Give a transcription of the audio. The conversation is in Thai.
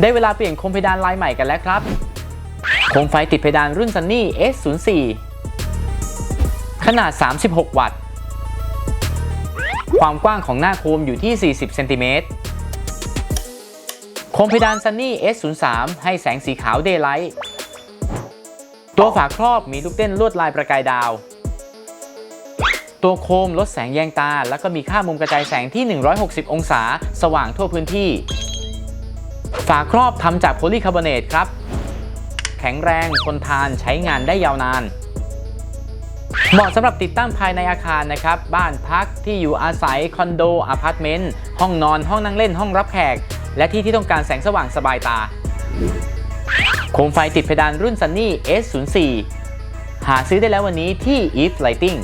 ได้เวลาเปลี่ยนโคมเพดานลายใหม่กันแล้วครับ โคมไฟติดเพดานรุ่น Sunny S04 ขนาด 36 วัตต์ ความกว้างของหน้าโคมอยู่ที่ 40 เซนติเมตร โคมเพดาน Sunny S03 ให้แสงสีขาว Daylight ตัวฝาครอบมีลูกเต้นลวดลายประกายดาว ตัวโคมลดแสงแยงตา แล้วก็มีค่ามุมกระจายแสงที่ 160 องศา สว่างทั่วพื้นที่ ฝาครอบทำจากโพลีคาร์บอเนตครับ แข็งแรงทนทานใช้งานได้ยาวนาน เหมาะสำหรับติดตั้งภายในอาคารนะครับ บ้านพักที่อยู่อาศัยคอนโดอพาร์ตเมนต์ห้องนอนห้องนั่งเล่นห้องรับแขก และที่ที่ต้องการแสงสว่างสบายตา โคมไฟติดเพดานรุ่น Sunny S04 หาซื้อได้แล้ววันนี้ที่ Eve Lighting